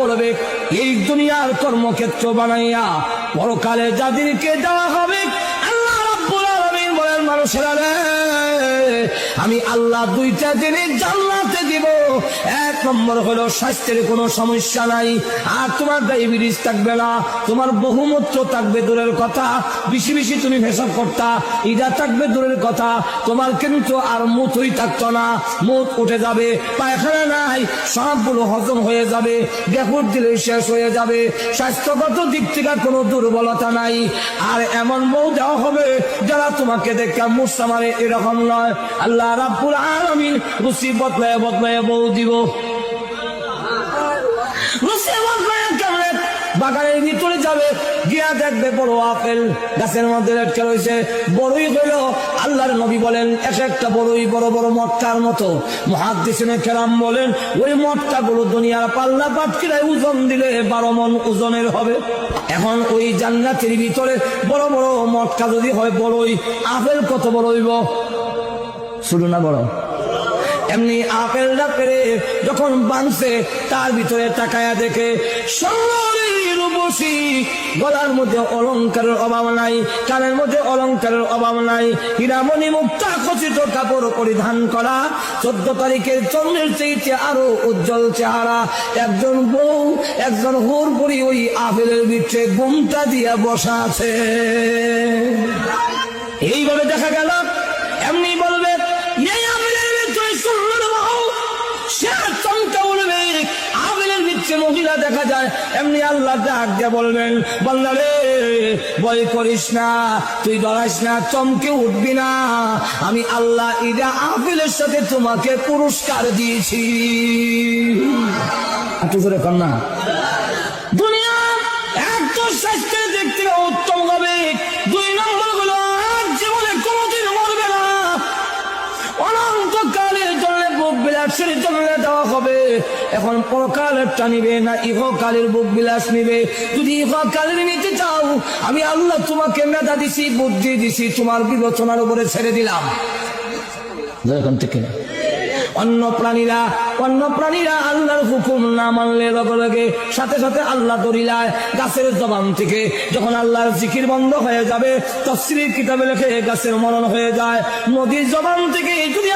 করবে এই দুনিয়ার কর্মক্ষেত্র বানাইয়া পরকালে যাদেরকে দেওয়া হবে আল্লাহ বলেন মানুষেরা আমি আল্লাহ দুইটা জিনিস জান্নাতে দিব। এক নম্বর হলো স্বাস্থ্যের কোনো সমস্যা নাই। আর তোমার ডায়াবেটিস থাকবে না, তোমার বহুমূত্র থাকবে দূরের কথা, বেশি বেশি তুমি ভেসব করতা ইটা থাকবে দূরের কথা, তোমার কিন্তু আর মুথই থাকতো না। মুখ উঠে যাবে, পায়খানা নাই সবগুলো হজম হয়ে যাবে গেকুর দিলে শেষ হয়ে যাবে, স্বাস্থ্যগত দিক থেকে কোনো দুর্বলতা নাই। আর এমন বউ দেওয়া হবে যারা তোমাকে দেখে মুসা মারে এরকম নয়। আল্লাহ রাব্বুল আলামিন রুচি বদলায় বদলায় বউ দিব। বাগানের ভিতরে যাবে, গিয়া দেখবে বড় আপেল। গাছের মধ্যে লটকে রয়েছে বড়ই হইল, আল্লাহর নবী বলেন, এক একটা বড়ই বড় বড় মটকার মতো। মহাদিসিনে খেলাম বলেন, ওই মটকা গুলো দুনিয়ার পাল্লা পাটকিরায় ওজন দিলে বারো মন ওজনের হবে। এখন ওই জান্নাতের ভিতরে বড় বড় মটকা যদি হয়, বড়ই আপেল কত বড় হইব? শুধু না বড় এমনি আপেলটা পেরে যখন বানছে, তার ভিতরে তাকায়া দেখে গলার মধ্যে অলংকারের অভাব নাই, কানের মধ্যে অলংকারের অভাব নাই। হীরামণি মুক্তা খচিত কাপড় পরিধান করা, চোদ্দ তারিখের চন্দ্রের চেয়েছে আরও উজ্জ্বল চেহারা। একজন বউ, একজন হুর পরি ওই আপেলের ভিতরে ঘুমটা দিয়া বসা আছে। এইভাবে দেখা গেল। ভিতরে দেখা যায়, এমনি আল্লাহ ডাক দিয়ে বলবেন বললা রে ভয় করিস না, তুই ডরাইস না, চমকে উঠবি না। আমি আল্লাহ ইরা আপিলের সাথে তোমাকে পুরস্কার দিয়েছি। একটু স্বাস্থ্যের কোনোদিন না। অনন্তকালের হবে। এখন পরকালেরটা নিবে না ইহকালের বুক বিলাস নিবে। যদি ইহকালের নিতে চাও, আমি আল্লাহ তোমাকে মেধা দিছি, বুদ্ধি দিছি, তোমার বিবেচনার উপরে ছেড়ে দিলাম। অন্য প্রাণীরা অন্য প্রাণীরা আল্লাহর হুকুম না মানলে লগে সাথে সাথে আল্লাহ দরিলায় গাছের জবান থেকে। যখন আল্লাহর জিকির বন্ধ হয়ে যাবে, তফসিলের কিতাবে লেখে গাছের মরণ হয়ে যায়। নদীর জবান থেকে যদি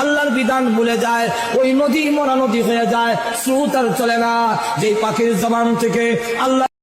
আল্লাহর বিধান ভুলে যায়, ওই নদী মরা নদী হয়ে যায়, স্রোত আর চলে না। যে পাখির জবান থেকে আল্লাহ